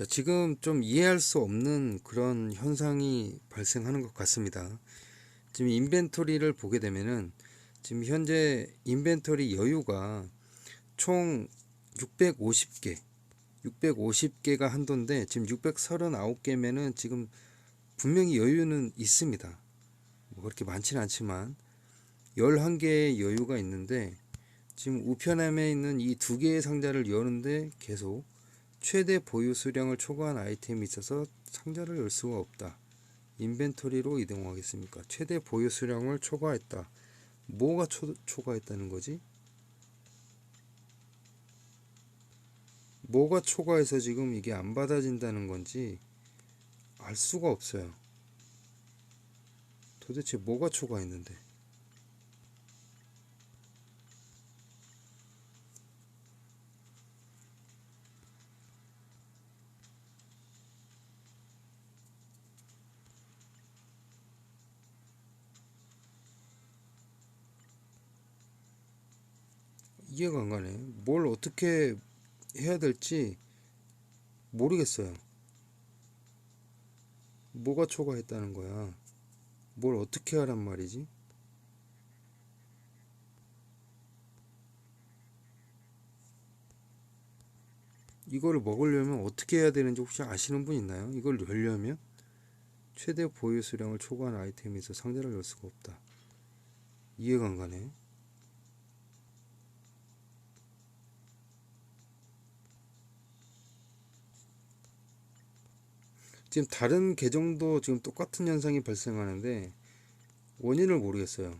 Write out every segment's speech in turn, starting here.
자, 지금 좀 이해할 수 없는 그런 현상이 발생하는 것 같습니다. 지금 인벤토리를 보게 되면은 지금 현재 인벤토리 여유가 총 650개, 650개가 한도인데 지금 639개면은 지금 분명히 여유는 있습니다. 뭐 그렇게 많지는 않지만 11개의 여유가 있는데 지금 우편함에 있는 이 두 개의 상자를 여는데 계속 최대 보유 수량을 초과한 아이템이 있어서 상자를 열 수가 없다. 인벤토리로 이동하겠습니까? 최대 보유 수량을 초과했다. 뭐가 초, 초과했다는 거지? 뭐가 초과해서 지금 이게 안 받아진다는 건지 알 수가 없어요. 도대체 뭐가 초과했는데? 이해가 안 가네. 뭘 어떻게 해야 될지 모르겠어요. 뭐가 초과했다는 거야? 뭘 어떻게 하란 말이지? 이거를 먹으려면 어떻게 해야 되는지 혹시 아시는 분 있나요? 이걸 열려면 최대 보유 수량을 초과한 아이템에서 상자를 열 수가 없다. 이해가 안 가네. 지금 다른 계정도 지금 똑같은 현상이 발생하는데 원인을 모르겠어요.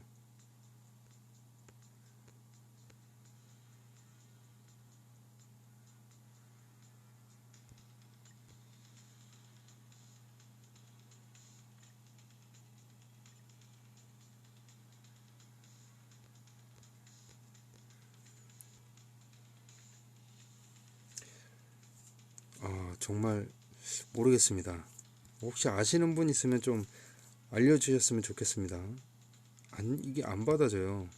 아, 정말 모르겠습니다. 혹시 아시는 분 있으면 좀 알려주셨으면 좋겠습니다. 안, 이게 안 받아져요.